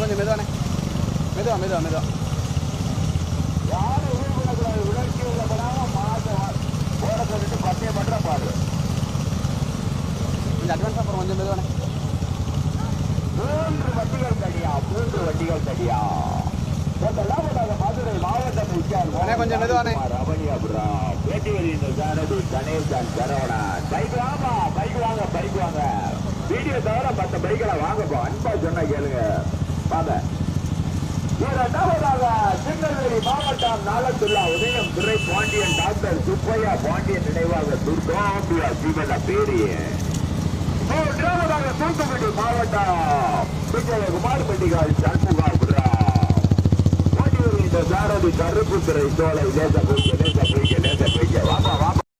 மெதுவா மெதுவா யாரும் உருவக்கூடாது உணர்ச்சி உள்ளப்படாம மாசம் ஓட சொல்லிட்டு பத்தே பண்ற பாரு. கொஞ்சம் அட்வான்ஸ் அப்புறம் கொஞ்சம் மெதுவானே மூன்று வண்டிகள் தடியா மூன்று வண்டிகள் தடியா. மதுரை மாவட்டம் அண்ணே, கொஞ்சம் மெதுவாண்ணே. ரமணியாபுரம் பேட்டி வருகின்ற சாரதி கணேசன் சரவணன் பைக் வாங்க பைக் வாங்க பைக் வாங்க. வீடியோ தவிர மற்ற பைக்களை வாங்கப்பா அன்பா சொன்னா கேளுங்க. வாங்க இரண்டாவதாக திருநெல்வேலி மாவட்டம் நாளத்துல்லா உதயம் துறை பாண்டியன் டாக்டர் சுப்பையா பாண்டியன் நினைவாக துர்காம்பியா ஜீவன பேரிய. மூன்றாவதாக தூத்துக்குடி மாவட்டம் விஜயகுமார் பெட்டிகால் சண்முகாபுரா பாண்டியூர் இந்த சாரதி கருப்பு துறை சோலை லேச பிடிக்க லேச பிடிக்க